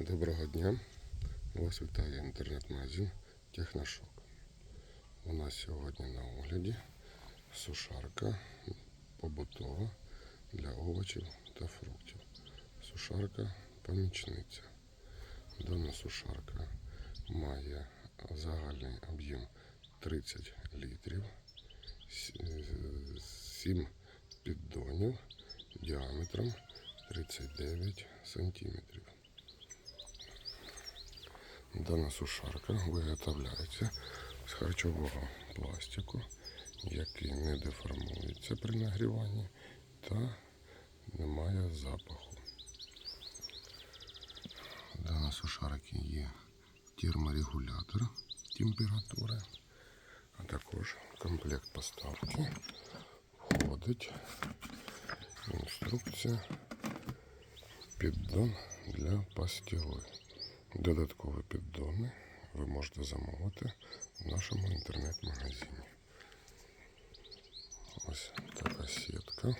Доброго дня. Вас вітає інтернет-магазин Техношок. У нас сьогодні на огляді сушарка побутова для овочів та фруктів. Сушарка помічниця. Дана сушарка має загальний об'єм 30 літрів, 7 піддонів діаметром 39 сантиметрів. Дана сушарка виготовляється з харчового пластику, який не деформується при нагріванні та не має запаху. Дана сушарки є терморегулятор температури, а також комплект поставки входить інструкція піддон для пастили. Додаткові піддони ви можете замовити в нашому інтернет-магазині. Ось така сітка.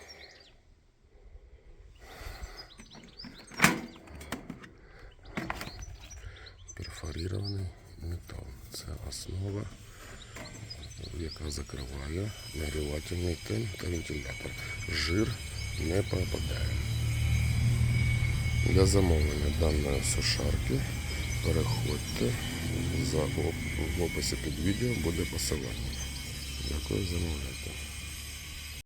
Перфорірований метал. Це основа, яка закриває нагрівательний тен та вентилятор. Жир не попадає. Для замовлення даної сушарки переходьте за в описі під відео буде посилання. Дякую, замовляйте.